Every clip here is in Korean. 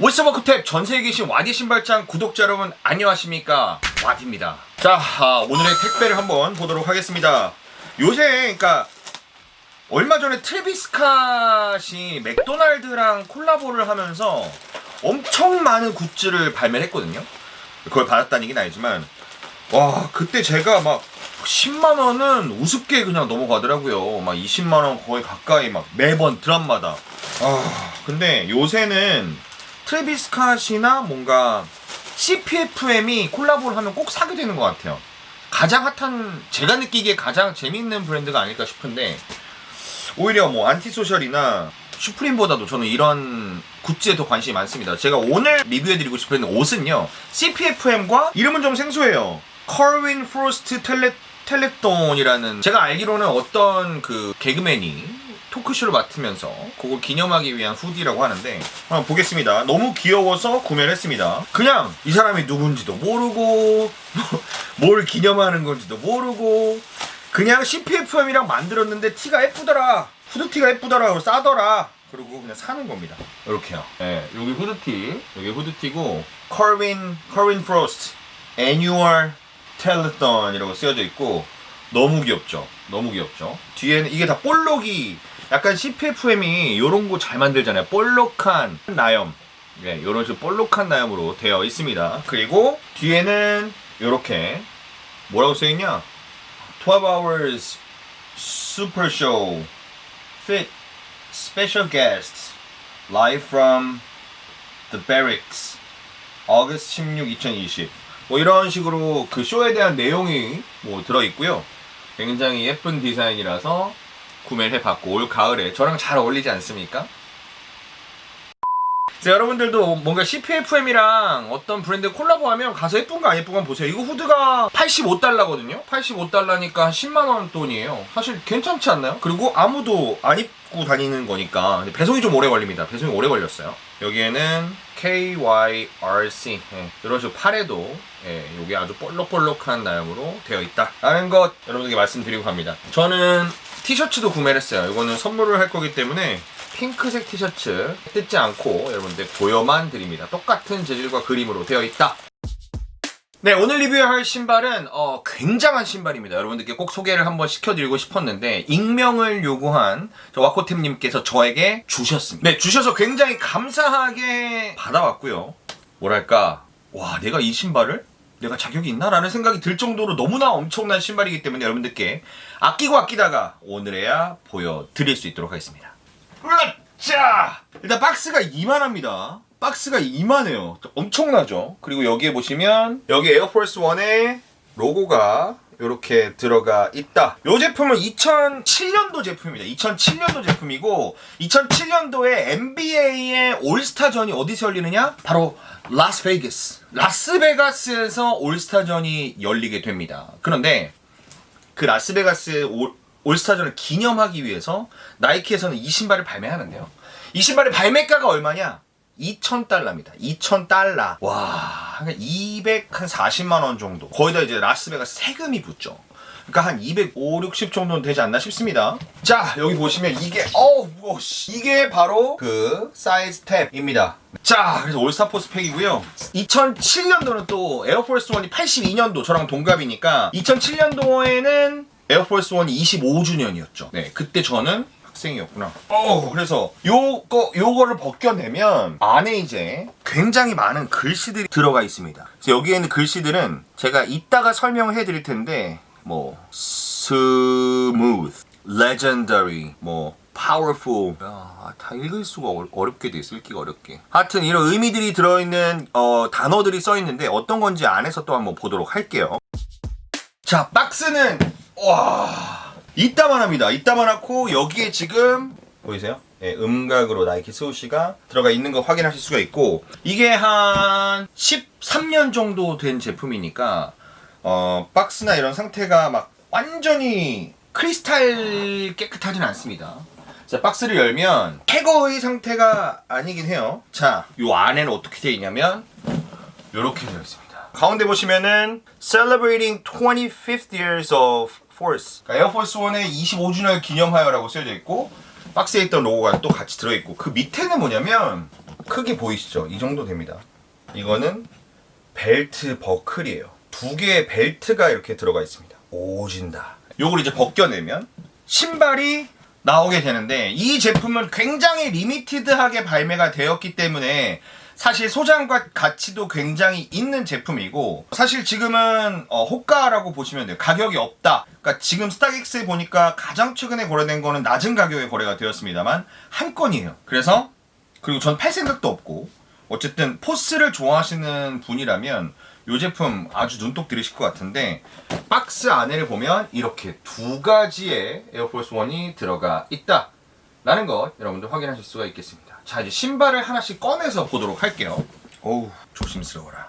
워스버크탭 전 세계에 계신 와디 신발장 구독자 여러분 안녕하십니까? 와디입니다. 자 아, 오늘의 택배를 한번 보도록 하겠습니다. 요새 그러니까 얼마 전에 트래비스 캇이 맥도날드랑 콜라보를 하면서 엄청 많은 굿즈를 발매를 했거든요. 그걸 받았다는 얘기는 아니지만 와 그때 제가 막 10만 원은 우습게 그냥 넘어가더라고요. 막 20만 원 거의 가까이 막 매번 드랍마다. 아 근데 요새는 트래비스 캇이나 뭔가 CPFM이 콜라보를 하면 꼭 사게 되는 것 같아요. 가장 핫한 제가 느끼기에 가장 재밌는 브랜드가 아닐까 싶은데 오히려 뭐 안티소셜이나 슈프림보다도 저는 이런 굿즈에 더 관심이 많습니다. 제가 오늘 리뷰해드리고 싶은 옷은요 CPFM과 이름은 좀 생소해요. 커윈 프로스트 텔레 텔레톤이라는 제가 알기로는 어떤 그 개그맨이 토크쇼를 맡으면서 그걸 기념하기 위한 후디라고 하는데 한번 보겠습니다. 너무 귀여워서 구매를 했습니다. 그냥 이 사람이 누군지도 모르고 뭘 기념하는 건지도 모르고 그냥 CPFM이랑 만들었는데 티가 예쁘더라. 후드티가 예쁘더라. 싸더라. 그리고 그냥 사는 겁니다. 이렇게요. 네, 여기 후드티, 여기 후드티고 커윈 커윈 프로스트 애뉴얼 텔레톤이라고 쓰여져 있고 너무 귀엽죠. 너무 귀엽죠. 뒤에는 이게 다 볼록이 약간 CPFM이 이런 거 잘 만들잖아요. 볼록한 나염. 네, 이런 식으로 볼록한 나염으로 되어 있습니다. 그리고 뒤에는 이렇게 뭐라고 써 있냐? 12 hours super show fit special guests live from the barracks August 16, 2020. 뭐 이런 식으로 그 쇼에 대한 내용이 뭐 들어 있고요. 굉장히 예쁜 디자인이라서 구매를 해봤고 올 가을에 저랑 잘 어울리지 않습니까? 자, 여러분들도 뭔가 CPFM이랑 어떤 브랜드 콜라보하면 가서 예쁜가 안 예쁜가 보세요. 이거 후드가 85달러거든요. 85달러니까 한 10만 원 돈이에요. 사실 괜찮지 않나요? 그리고 아무도 안 입고 다니는 거니까 배송이 좀 오래 걸립니다. 배송이 오래 걸렸어요. 여기에는 KYRC 예, 이런 식으로 팔에도 예, 이게 아주 볼록볼록한 나염으로 되어 있다라는 것 여러분들께 말씀드리고 갑니다. 저는 티셔츠도 구매를 했어요. 이거는 선물을 할 거기 때문에 핑크색 티셔츠 뜯지 않고 여러분들 보여만 드립니다. 똑같은 재질과 그림으로 되어 있다. 네, 오늘 리뷰할 신발은 어, 굉장한 신발입니다. 여러분들께 꼭 소개를 한번 시켜드리고 싶었는데 익명을 요구한 저 와코템님께서 저에게 주셨습니다. 네, 주셔서 굉장히 감사하게 받아왔고요. 뭐랄까, 와, 내가 이 신발을 내가 자격이 있나라는 생각이 들 정도로 너무나 엄청난 신발이기 때문에 여러분들께 아끼고 아끼다가 오늘에야 보여드릴 수 있도록 하겠습니다. 자 일단 박스가 이만합니다. 박스가 이만해요. 엄청나죠? 그리고 여기에 보시면 여기 에어포스 1의 로고가 이렇게 들어가 있다. 이 제품은 2007년도 제품입니다. 2007년도 제품이고 2007년도에 NBA의 올스타전이 어디서 열리느냐? 바로 라스베이거스. 라스베가스에서 올스타전이 열리게 됩니다. 그런데 그 라스베가스 올, 올스타전을 기념하기 위해서 나이키에서는 이 신발을 발매하는데요. 이 신발의 발매가가 얼마냐? 2,000달러입니다. 2,000달러. 와, 한 240만 원 정도. 거의 다 이제 라스베가스 세금이 붙죠. 그러니까 한 250, 60 정도는 되지 않나 싶습니다. 자, 여기 보시면 이게 어우. 이게 바로 그 사이즈 탭입니다. 자, 그래서 올스타 포스 팩이고요. 2007년도는 또 에어포스 1이 82년도 저랑 동갑이니까 2007년도에는 에어포스 1이 25주년이었죠. 네, 그때 저는 학생이었구나. 어, 그래서 요거 요거를 벗겨내면 안에 이제 굉장히 많은 글씨들이 들어가 있습니다. 그래서 여기에 있는 글씨들은 제가 이따가 설명을 해드릴 텐데 뭐 smooth, legendary, 뭐 powerful. 야, 다 읽을 수가 어, 어렵게 돼 있어. 읽기가 어렵게. 하여튼 이런 의미들이 들어있는 어, 단어들이 써 있는데 어떤 건지 안에서 또 한번 보도록 할게요. 자 박스는 와 이따만합니다 이따만하고 여기에 지금 보이세요? 예, 음각으로 나이키 스우시가 들어가 있는 거 확인하실 수가 있고 이게 한 13년 정도 된 제품이니까 어, 박스나 이런 상태가 막 완전히 크리스탈 깨끗하진 않습니다. 자, 박스를 열면 해거의 상태가 아니긴 해요. 자, 요 안에는 어떻게 되어 있냐면 요렇게 되어 있습니다. 가운데 보시면은 Celebrating 25th years of Force. 그러니까 에어포스 1의 25주년을 기념하여라고 쓰여져 있고 박스에 있던 로고가 또 같이 들어 있고 그 밑에는 뭐냐면 크기 보이시죠? 이 정도 됩니다. 이거는 벨트 버클이에요. 두 개의 벨트가 이렇게 들어가 있습니다. 오진다. 요걸 이제 벗겨내면 신발이 나오게 되는데 이 제품은 굉장히 리미티드하게 발매가 되었기 때문에 사실 소장과 가치도 굉장히 있는 제품이고 사실 지금은 어, 호가라고 보시면 돼요. 가격이 없다. 그러니까 지금 스타렉스에 보니까 가장 최근에 거래된 거는 낮은 가격에 거래가 되었습니다만 한 건이에요. 그래서 그리고 전 팔 생각도 없고 어쨌든 포스를 좋아하시는 분이라면 이 제품 아주 눈독 들이실 것 같은데 박스 안에를 보면 이렇게 두 가지의 에어포스 원이 들어가 있다 라는 것 여러분들 확인하실 수가 있겠습니다 자 이제 신발을 하나씩 꺼내서 보도록 할게요 어우 조심스러워라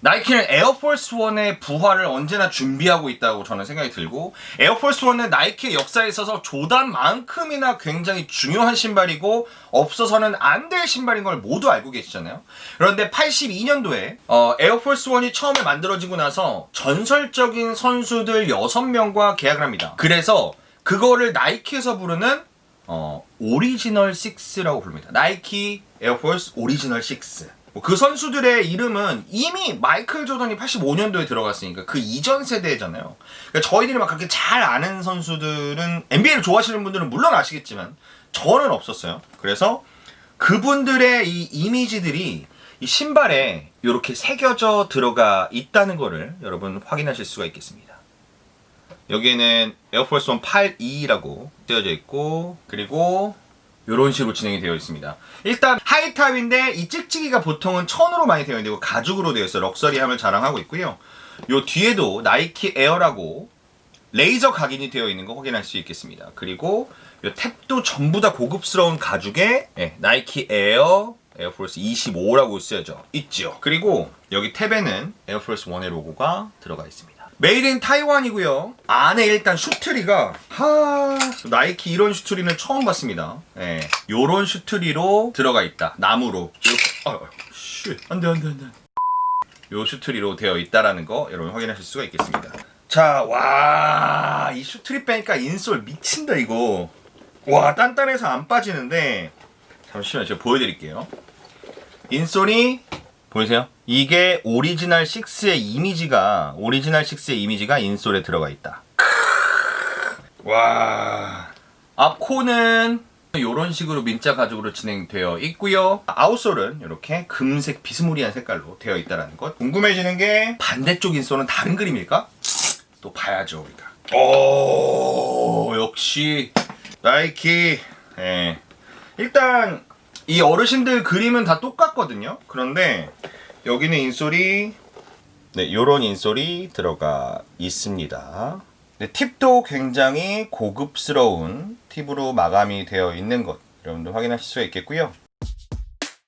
나이키는 에어포스 원의 부활을 언제나 준비하고 있다고 저는 생각이 들고 에어포스 원은 나이키의 역사에 있어서 조단만큼이나 굉장히 중요한 신발이고 없어서는 안 될 신발인 걸 모두 알고 계시잖아요. 그런데 82년도에 에어포스 원이 처음에 만들어지고 나서 전설적인 선수들 6명과 계약을 합니다. 그래서 그거를 나이키에서 부르는 어, 오리지널 6라고 부릅니다. 나이키 에어포스 오리지널 6. 뭐그 선수들의 이름은 이미 마이클 조던이 85년도에 들어갔으니까 그 이전 세대잖아요. 그러니까 저희들이 막 그렇게 잘 아는 선수들은 NBA를 좋아하시는 분들은 물론 아시겠지만 저는 없었어요. 그래서 그분들의 이 이미지들이 이 신발에 이렇게 새겨져 들어가 있다는 거를 여러분 확인하실 수가 있겠습니다. 여기에는 에어포스 원 82라고 쓰여져 있고 그리고 이런 식으로 진행이 되어 있습니다. 일단 하이탑인데 이 찍찍이가 보통은 천으로 많이 되어 있는데 가죽으로 되어 있어 럭셔리함을 자랑하고 있고요. 요 뒤에도 나이키 에어라고 레이저 각인이 되어 있는 거 확인할 수 있겠습니다. 그리고 요 탭도 전부 다 고급스러운 가죽에 예, 나이키 에어 에어포스 25라고 쓰여져 있죠. 그리고 여기 탭에는 에어포스 1의 로고가 들어가 있습니다. 메이드 인 타이완이고요. 안에 일단 슈트리가 하 나이키 이런 슈트리는 처음 봤습니다. 예. 요런 슈트리로 들어가 있다. 나무로. 이렇게 아, 쉣. 안돼 안 돼 안 돼. 요 슈트리로 되어 있다라는 거 여러분 확인하실 수가 있겠습니다. 자, 와, 이 슈트리 빼니까 인솔 미친다 이거. 와, 단단해서 안 빠지는데 잠시만요, 제가 보여 드릴게요. 인솔이 보이세요? 이게 오리지널 6의 이미지가 오리지널 6의 이미지가 인솔에 들어가 있다. 와. 앞코는 이런 식으로 민자 가죽으로 진행되어 있고요. 아웃솔은 이렇게 금색 비스무리한 색깔로 되어 있다는 것. 궁금해지는 게 반대쪽 인솔은 다른 그림일까? 또 봐야죠 우리가. 오 역시 나이키. 예. 일단 이 어르신들 그림은 다 똑같거든요. 그런데 여기는 인솔이 네, 요런 인솔이 들어가 있습니다. 네, 팁도 굉장히 고급스러운 팁으로 마감이 되어 있는 것 여러분들 확인하실 수가 있겠고요.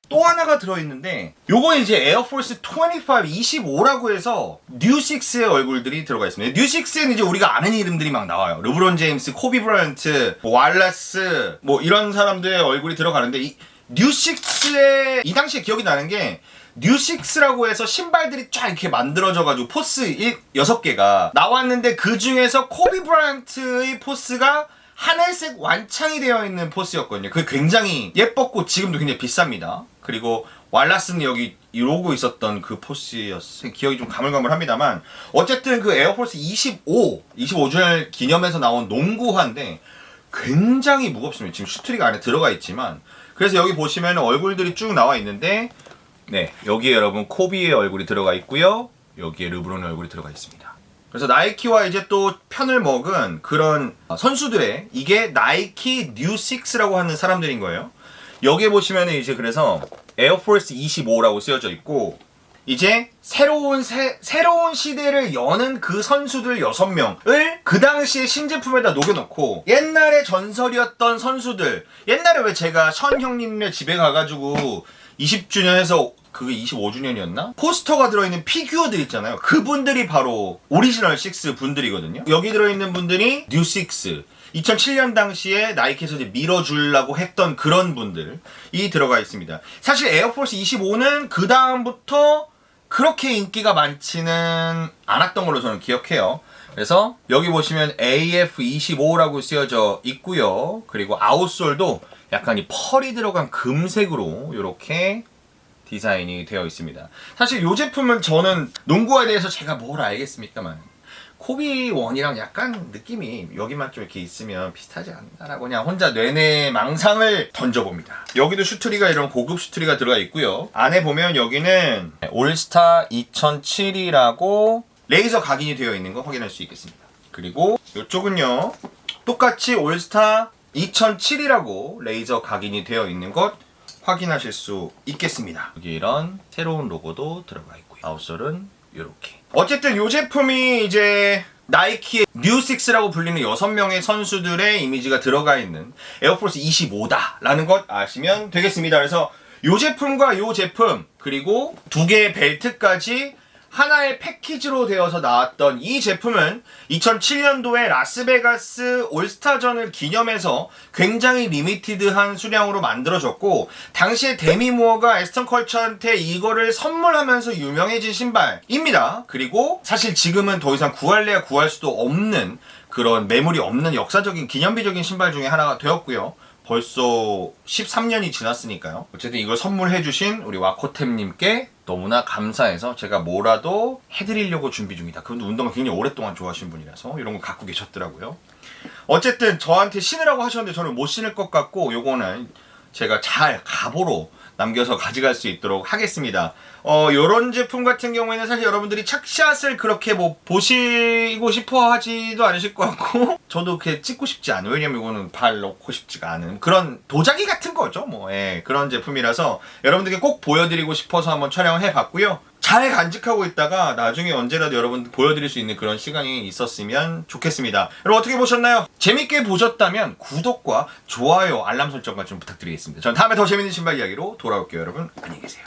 또 하나가 들어있는데 요건 이제 에어포스 25, 25라고 해서 뉴6의 얼굴들이 들어가 있습니다. 뉴6에는 이제 우리가 아는 이름들이 막 나와요. 르브론 제임스, 코비 브라이언트, 뭐 왈라스 뭐 이런 사람들의 얼굴이 들어가는데 이 뉴6의 이 당시에 기억이 나는 게 뉴6라고 해서 신발들이 쫙 이렇게 만들어져가지고 포스 6개가 나왔는데 그 중에서 코비 브라이언트의 포스가 하늘색 완창이 되어 있는 포스였거든요. 그게 굉장히 예뻤고 지금도 굉장히 비쌉니다. 그리고 왈라스는 여기 이 로고 있었던 그 포스였어요. 기억이 좀 가물가물합니다만 어쨌든 그 에어포스 25, 25주년 기념해서 나온 농구화인데 굉장히 무겁습니다. 지금 슈트리가 안에 들어가 있지만 그래서 여기 보시면 얼굴들이 쭉 나와 있는데 네 여기에 여러분 코비의 얼굴이 들어가 있고요. 여기에 르브론의 얼굴이 들어가 있습니다. 그래서 나이키와 이제 또 편을 먹은 그런 선수들의 이게 나이키 뉴6라고 하는 사람들인 거예요. 여기에 보시면 이제 그래서 에어포스 25라고 쓰여져 있고 이제 새로운 새, 새로운 시대를 여는 그 선수들 6명을 그 당시에 신제품에다 녹여놓고 옛날에 전설이었던 선수들 옛날에 왜 제가 션 형님네 집에 가가지고 20주년 해서 그게 25주년이었나? 포스터가 들어있는 피규어들 있잖아요. 그분들이 바로 오리지널 6 분들이거든요. 여기 들어있는 분들이 뉴 6. 2007년 당시에 나이키에서 이제 밀어주려고 했던 그런 분들이 들어가 있습니다. 사실 에어포스 25는 그 다음부터 그렇게 인기가 많지는 않았던 걸로 저는 기억해요. 그래서 여기 보시면 AF25라고 쓰여져 있고요. 그리고 아웃솔도 약간 이 펄이 들어간 금색으로 이렇게 디자인이 되어 있습니다. 사실 이 제품은 저는 농구화에 대해서 제가 뭘 알겠습니까만 코비 원이랑 약간 느낌이 여기만 좀 이렇게 있으면 비슷하지 않나라고 그냥 혼자 뇌내 망상을 던져봅니다. 여기도 슈트리가 이런 고급 슈트리가 들어가 있고요. 안에 보면 여기는 올스타 2007이라고 레이저 각인이 되어 있는 거 확인할 수 있겠습니다. 그리고 이쪽은요. 똑같이 올스타 2007이라고 레이저 각인이 되어 있는 것 확인하실 수 있겠습니다. 여기 이런 새로운 로고도 들어가 있고요. 아웃솔은 이렇게. 어쨌든 이 제품이 이제 나이키의 뉴6라고 불리는 6명의 선수들의 이미지가 들어가 있는 에어포스 25다라는 것 아시면 되겠습니다. 그래서 이 제품과 이 제품 그리고 두 개의 벨트까지 하나의 패키지로 되어서 나왔던 이 제품은 2007년도에 라스베가스 올스타전을 기념해서 굉장히 리미티드한 수량으로 만들어졌고 당시에 데미 무어가 에스턴 컬처한테 이거를 선물하면서 유명해진 신발입니다. 그리고 사실 지금은 더 이상 구할래야 구할 수도 없는 그런 매물이 없는 역사적인 기념비적인 신발 중에 하나가 되었고요. 벌써 13년이 지났으니까요. 어쨌든 이걸 선물해주신 우리 와코템님께 너무나 감사해서 제가 뭐라도 해드리려고 준비 중이다. 그분도 운동을 굉장히 오랫동안 좋아하시는 분이라서 이런 거 갖고 계셨더라고요. 어쨌든 저한테 신으라고 하셨는데 저는 못 신을 것 같고 요거는 제가 잘 가보로 남겨서 가져갈 수 있도록 하겠습니다. 어, 요런 제품 같은 경우에는 사실 여러분들이 착샷을 그렇게 뭐 보시고 싶어 하지도 않으실 것 같고, 저도 그렇게 찍고 싶지 않아요. 왜냐면 이거는 발 넣고 싶지가 않은 그런 도자기 같은 거죠. 뭐, 예, 그런 제품이라서 여러분들께 꼭 보여드리고 싶어서 한번 촬영을 해봤고요. 잘 간직하고 있다가 나중에 언제라도 여러분들 보여드릴 수 있는 그런 시간이 있었으면 좋겠습니다. 여러분 어떻게 보셨나요? 재밌게 보셨다면 구독과 좋아요, 알람 설정까지 좀 부탁드리겠습니다. 저는 다음에 더 재밌는 신발 이야기로 돌아올게요, 여러분. 안녕히 계세요.